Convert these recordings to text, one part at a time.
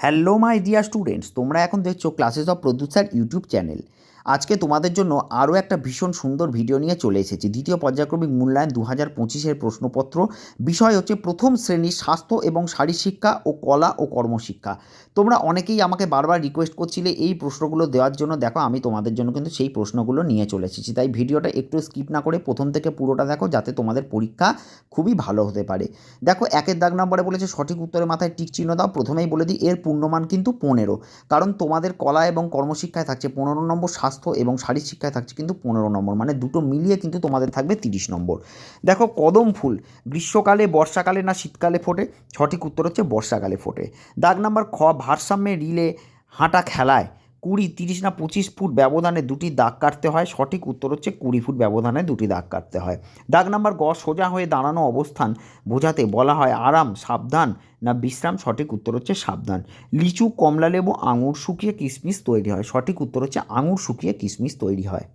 Hello my dear students তোমরা এখন দেখছ classes of producer YouTube channel আজকে তোমাদের জন্য আরও একটা ভীষণ সুন্দর ভিডিও নিয়ে চলে এসেছি। দ্বিতীয় পর্যায়ক্রমিক মূল্যায়ন দু হাজার পঁচিশের প্রশ্নপত্র। বিষয় হচ্ছে প্রথম শ্রেণির স্বাস্থ্য এবং শারীরশিক্ষা ও কলা ও কর্মশিক্ষা। তোমরা অনেকেই আমাকে বারবার রিকোয়েস্ট করছিলে এই প্রশ্নগুলো দেওয়ার জন্য। দেখো, আমি তোমাদের জন্য কিন্তু সেই প্রশ্নগুলো নিয়ে চলে এসেছি। তাই ভিডিওটা একটু স্কিপ না করে প্রথম থেকে পুরোটা দেখো, যাতে তোমাদের পরীক্ষা খুবই ভালো হতে পারে। দেখো, একের দাগ নম্বরে বলেছে, সঠিক উত্তরের মাথায় টিক চিহ্ন দাও, প্রথমেই বলে দিই, এর পূর্ণমান কিন্তু পনেরো। কারণ তোমাদের কলা এবং কর্মশিক্ষায় থাকছে পনেরো নম্বর স্বাস্থ্য এবং শারীর শিক্ষায় থাকছে কিন্তু পনেরো নম্বর মানে দুটো মিলিয়ে কিন্তু তোমাদের থাকবে তিরিশ নম্বর। দেখো কদম ফুল, গ্রীষ্মকালে, বর্ষাকালে না শীতকালে ফোটে? সঠিক উত্তর হচ্ছে বর্ষাকালে ফোটে। দাগ নাম্বার খ, ভারসাম্যে রিলে হাঁটা খেলায়। কুড়ি, তিরিশ না পঁচিশ ফুট ব্যবধানে দুটি দাগ কাটতে হয়। সঠিক উত্তর হচ্ছে কুড়ি ফুট ব্যবধানে দুটি দাগ কাটতে হয়। দাগ নাম্বার গ, সোজা হয়ে দাঁড়ানো অবস্থান বোঝাতে বলা হয় আরাম, সাবধান না বিশ্রাম। সঠিক উত্তর হচ্ছে সাবধান। লিচু কমলা লেবু আঙুর শুকিয়ে কিশমিশ তৈরি হয়। সঠিক উত্তর হচ্ছে আঙুর শুকিয়ে কিশমিশ তৈরি হয়।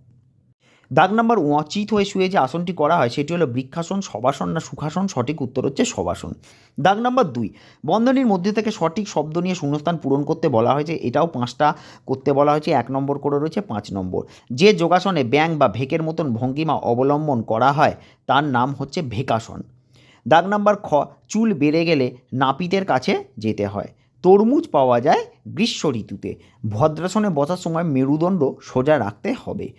দাগ নাম্বার ও চিত হয়ে শুয়ে যে আসনটি করা হয়, সেটি হলো বৃক্ষাসন, শবাসন না সুখাসন, সঠিক উত্তর হচ্ছে শবাসন। দাগ নাম্বার দুই, বন্ধনীর মধ্যে থেকে সঠিক শব্দ নিয়ে শূন্যস্থান পূরণ করতে বলা হয়েছে, এটাও পাঁচটা করতে বলা হয়েছে, এক নম্বর করে রয়েছে পাঁচ নম্বর। যে যোগাসনে ব্যাং বা ভেকের মতন ভঙ্গিমা অবলম্বন করা হয়, তার নাম হচ্ছে ভেকাসন। দাগ নাম্বার খ, চুল বেড়ে গেলে নাপিতের কাছে যেতে হয়। তরমুজ পাওয়া যায় গ্রীষ্ম ঋতুতে ভদ্রাসনে বসার সময় মেরুদণ্ড সোজা রাখতে হবে।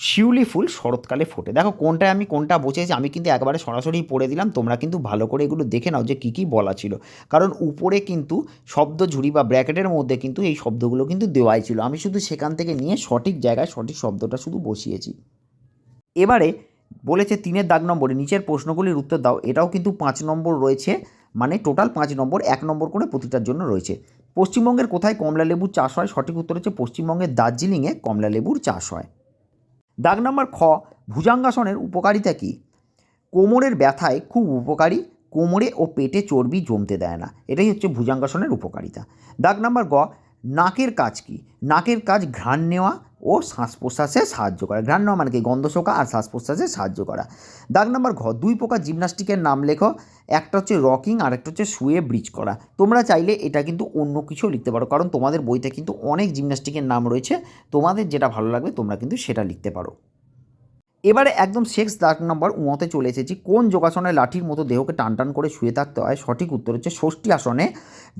শিউলি ফুল শরৎকালে ফোটে। দেখো কোনটায় আমি কোনটা বসেছি আমি কিন্তু একবারে সরাসরি পড়ে দিলাম, তোমরা কিন্তু ভালো করে এগুলো দেখে নাও যে কী কী বলা ছিল। কারণ উপরে কিন্তু শব্দ ঝুড়ি বা ব্র্যাকেটের মধ্যে কিন্তু এই শব্দগুলো কিন্তু দেওয়াই ছিল। আমি শুধু সেখান থেকে নিয়ে সঠিক জায়গায় সঠিক শব্দটা শুধু বসিয়েছি। এবারে বলেছে তিনের দাগ নম্বরে, নিচের প্রশ্নগুলির উত্তর দাও। এটাও কিন্তু পাঁচ নম্বর রয়েছে মানে টোটাল পাঁচ নম্বর, এক নম্বর করে প্রতিটার জন্য রয়েছে। পশ্চিমবঙ্গের কোথায় কমলা লেবুর চাষ হয়? সঠিক উত্তর হচ্ছে পশ্চিমবঙ্গের দার্জিলিংয়ে কমলা লেবুর চাষ হয়। দাগ নাম্বার খ, ভুজাঙ্গাসনের উপকারিতা কী? কোমরের ব্যথায় খুব উপকারী, কোমরে ও পেটে চর্বি জমতে দেয় না। এটাই হচ্ছে ভুজাঙ্গাসনের উপকারিতা। দাগ নাম্বার গ, নাকের কাজ কি? নাকের কাজ ঘ্রাণ নেওয়া ও শ্বাস প্রশ্বাসে সাহায্য করা। ঘ্রাণ নেওয়া মানে কি? গন্ধ শোকা আর শ্বাস প্রশ্বাসে সাহায্য করা। দাগ নাম্বার ঘ, দুই প্রকার জিমনাস্টিকের নাম লেখো। একটা হচ্ছে রকিং, আর একটা হচ্ছে শুয়ে ব্রিজ করা। তোমরা চাইলে এটা কিন্তু অন্য কিছু লিখতে পারো, কারণ তোমাদের বইতে কিন্তু অনেক জিমনাস্টিকের নাম রয়েছে। তোমাদের যেটা ভালো লাগবে, তোমরা কিন্তু সেটা লিখতে পারো। এবারে একদম শেষ দাগ নম্বর উঁতে চলে এসেছি। কোন যোগাসনে লাঠির মতো দেহকে টান টান করে শুয়ে থাকতে হয়? সঠিক উত্তর হচ্ছে ষষ্ঠী আসনে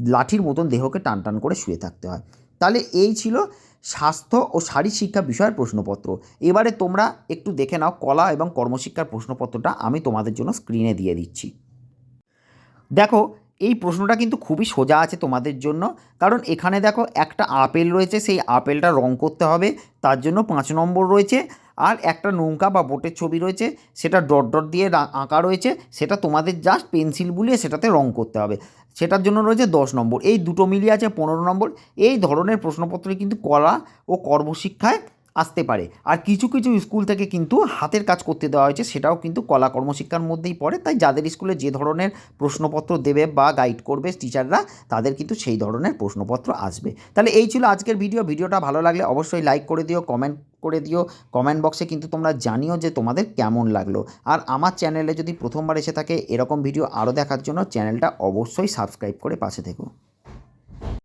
লাঠির মতন দেহকে টান টান করে শুয়ে থাকতে হয়। তাহলে এই ছিল স্বাস্থ্য ও শারীর শিক্ষা বিষয়ের প্রশ্নপত্র। এবারে তোমরা একটু দেখে নাও কলা এবং কর্মশিক্ষার প্রশ্নপত্রটা আমি তোমাদের জন্য স্ক্রিনে দিয়ে দিচ্ছি। দেখো, এই প্রশ্নটা কিন্তু খুবই সোজা আছে তোমাদের জন্য। কারণ এখানে দেখো একটা আপেল রয়েছে, সেই আপেলটা রং করতে হবে, তার জন্য পাঁচ নম্বর রয়েছে আর একটা নৌকা বা বোটের ছবি রয়েছে, সেটা ডট ডট দিয়ে আঁকা রয়েছে, সেটা তোমাদের জাস্ট পেন্সিল বুলিয়ে সেটাতে রং করতে হবে। সেটার জন্য রয়েছে দশ নম্বর। এই দুটো মিলিয়ে আছে পনেরো নম্বর। এই ধরনের প্রশ্নপত্রে কিন্তু কলা ও কর্মশিক্ষায় আসতে পারে। আর কিছু কিছু স্কুল থেকে কিন্তু হাতের কাজ করতে দেওয়া হয়েছে, সেটাও কিন্তু কলা কর্মশিক্ষার মধ্যেই পড়ে। তাই যাদের স্কুলে যে ধরনের প্রশ্নপত্র দেবে বা গাইড করবে টিচাররা তাদের কিন্তু সেই ধরনের প্রশ্নপত্র আসবে। তাহলে এই ছিল আজকের ভিডিও ভিডিওটা ভালো লাগলে অবশ্যই লাইক করে দিও কমেন্ট করে দিও। কমেন্ট বক্সে কিন্তু তোমরা জানিও যে তোমাদের কেমন লাগল। আর আমার চ্যানেলে যদি প্রথমবার এসে থাকে, এরকম ভিডিও আরও দেখার জন্য চ্যানেলটা অবশ্যই সাবস্ক্রাইব করে পাশে থেকো।